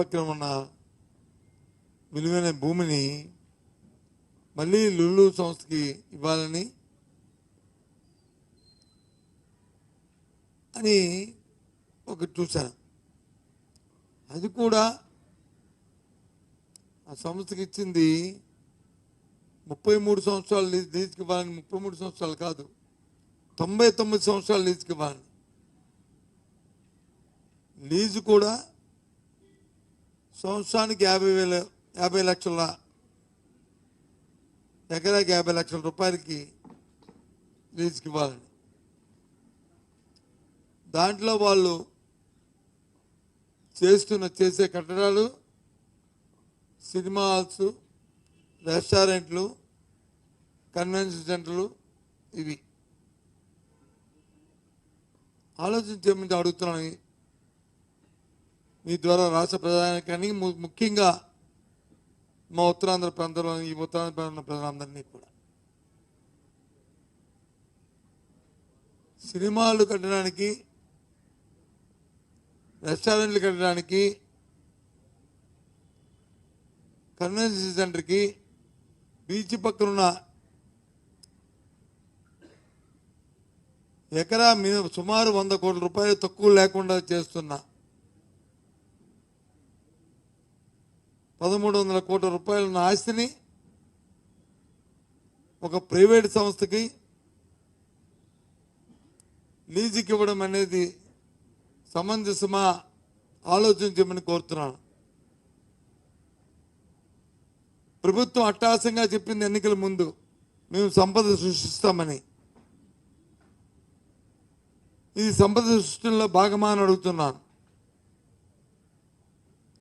పక్కన ఉన్న విలువైన భూమిని మళ్ళీ లులు సంస్థకి ఇవ్వాలని అని ఒకటి చూశాను. అది కూడా ఆ సంస్థకి ఇచ్చింది ముప్పై మూడు సంవత్సరాలు లీజుకి ఇవ్వాలని ముప్పై మూడు సంవత్సరాలు కాదు తొంభై తొమ్మిది సంవత్సరాలు లీజుకి ఇవ్వాలని. లీజు కూడా సంవత్సరానికి యాభై వేల యాభై లక్షల ఎకరాకి యాభై లక్షల రూపాయలకి లీజుకి ఇవ్వాలని దాంట్లో వాళ్ళు చేస్తున్న చేసే కట్టడాలు సినిమా హాల్స్ రెస్టారెంట్లు కన్వెన్షన్ సెంటర్లు ఇవి. ఆలోచించేమంటే అడుగుతున్నాను మీ ద్వారా రాష్ట్ర ప్రజానికానికి ము- ముఖ్యంగా మా ఉత్తరాంధ్ర ప్రాంతంలో ఈ ఉత్తరాంధ్ర ప్రాంతంలో ప్రజలందరినీ కూడా. సినిమాలు కట్టడానికి రెస్టారెంట్లు కట్టడానికి కన్వెన్షన్ సెంటర్కి బీచ్ పక్కనున్న ఎకరా మిని సుమారు వంద కోట్ల రూపాయలు తక్కువ లేకుండా చేస్తున్నా పదమూడు వందల కోట్ల రూపాయల ఆస్తిని ఒక ప్రైవేట్ సంస్థకి లీజుకి ఇవ్వడం అనేది సమంజసమా ఆలోచించమని కోరుతున్నాను. ప్రభుత్వం అట్టాసంగా చెప్పింది ఎన్నికల ముందు మేము సంపద సృష్టిస్తామని. ఇది సంపద సృష్టిలో భాగమా అని అడుగుతున్నాను.